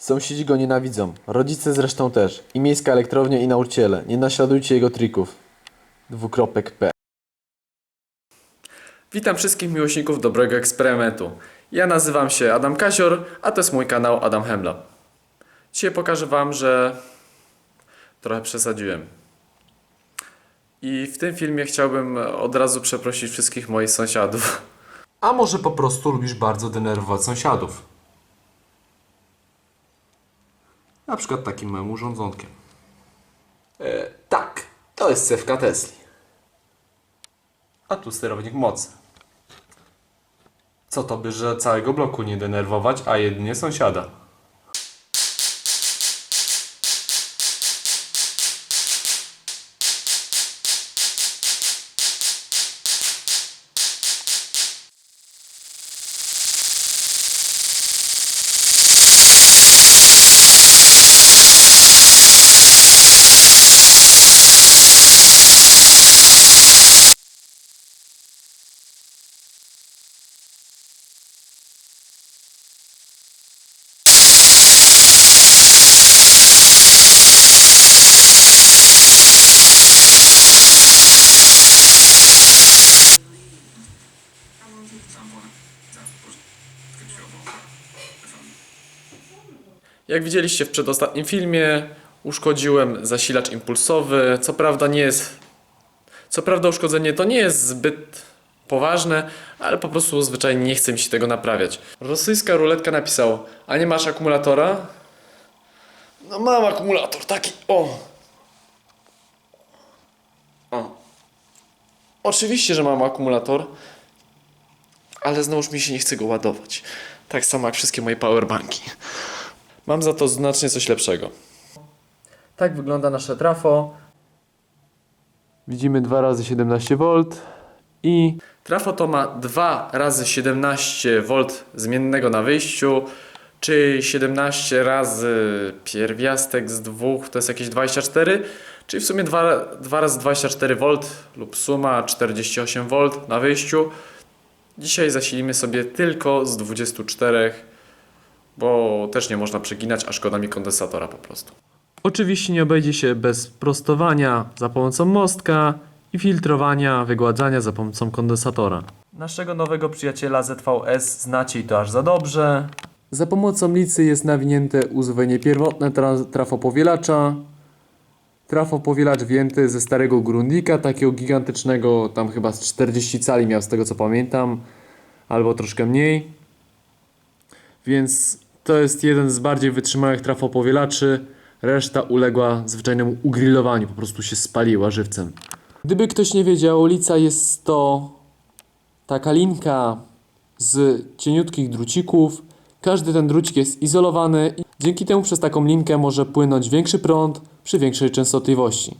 Sąsiedzi go nienawidzą, rodzice zresztą też, i miejska elektrownia i nauczyciele. Nie naśladujcie jego trików. Dwukropek P. Witam wszystkich miłośników dobrego eksperymentu. Ja nazywam się Adam Kazior, a to jest mój kanał Adam Hemla. Dzisiaj pokażę Wam, że trochę przesadziłem. I w tym filmie chciałbym od razu przeprosić wszystkich moich sąsiadów. A może po prostu lubisz bardzo denerwować sąsiadów? Na przykład takim małym urządzonkiem. E, tak, to jest cewka Tesli. A tu sterownik mocy. Co to by, że całego bloku nie denerwować, a jedynie sąsiada? Jak widzieliście w przedostatnim filmie, uszkodziłem zasilacz impulsowy. Co prawda nie jest. Co prawda uszkodzenie to nie jest zbyt poważne, ale po prostu zwyczajnie nie chce mi się tego naprawiać. Rosyjska ruletka napisał, a nie masz akumulatora? No mam akumulator, taki, o. O. Oczywiście, że mam akumulator, ale znowuż mi się nie chce go ładować. Tak samo jak wszystkie moje powerbanki. Mam za to znacznie coś lepszego. Tak wygląda nasze trafo. Widzimy 2 razy 17V i Trafo to ma 2 razy 17 V zmiennego na wyjściu, czyli 17 razy pierwiastek z dwóch to jest jakieś 24, czyli w sumie 2, 2 razy 24 V lub suma 48 V na wyjściu. Dzisiaj zasilimy sobie tylko z 24, bo też nie można przeginać, a szkoda mi kondensatora po prostu. Oczywiście nie obejdzie się bez prostowania za pomocą mostka i filtrowania, wygładzania za pomocą kondensatora. Naszego nowego przyjaciela ZVS znacie i to aż za dobrze. Za pomocą licy jest nawinięte uzupełnienie pierwotne tra- trafopowielacza. Trafopowielacz wzięty ze starego Grundika, takiego gigantycznego, tam chyba z 40 cali miał z tego co pamiętam, albo troszkę mniej. Więc to jest jeden z bardziej wytrzymałych trafopowielaczy. Reszta uległa zwyczajnemu ugrillowaniu, po prostu się spaliła żywcem. Gdyby ktoś nie wiedział, ulica jest to taka linka z cieniutkich drucików. Każdy ten drucik jest izolowany dzięki temu przez taką linkę może płynąć większy prąd przy większej częstotliwości.